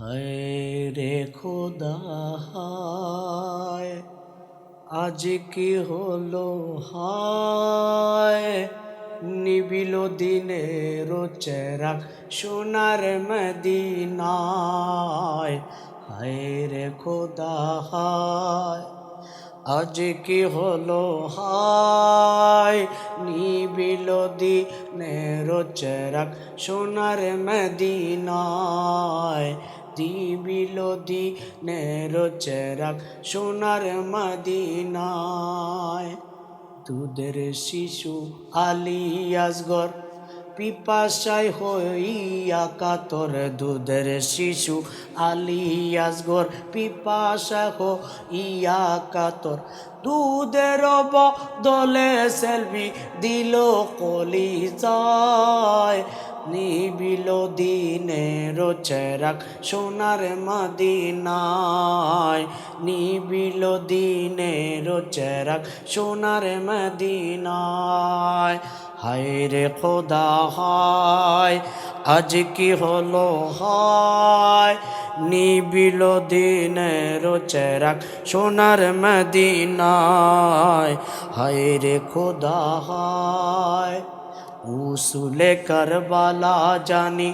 হায় রে খোদা হায়, আজ কি হলো হায়? নিবিল দিনের চেরাক সোনার মদিনায় হায় রে খোদা আজ কি হলো হায়? নিবিল দিনের চেরাক সোনার মদিনায় দিবিল দিনের চেরাক সোনার মদিনায়। দুধের শিশু আলিয়াসগর পিপাসায় হইয়া কাতর। দুধের শিশু আলিয়াসগর পিপাসা হইয়া কাতর। দুধের দলে সেলফি দিল কলি যায় নিবিল দিনের চেরাক সোনার মদিনায়। নিবিল দিনের চেরাক সোনার মদিনায়। হায় রে খোদা হায়, আজ কি হলো হায়? নিবিল দিনের চেরাক সোনার মদিনায়। হায় রে খোদা হায় উসুলে করবালা জানি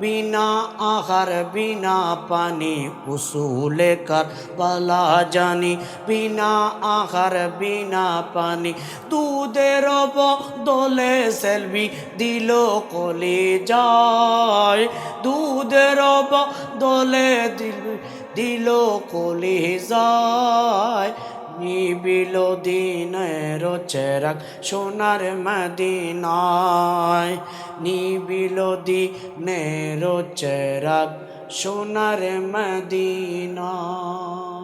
বিনা আহার বিনা পানি উসুলে করবালা জানি বিনা আহার বিনা পানি দুধের দলে সেলভি দিল কলে যায় দুধের দলে দিল দিল কলে যায় নিবিল দিনের চেরাক সোনার মদিনায়। নিবিল দিনের চেরাক সোনার মদিনায়।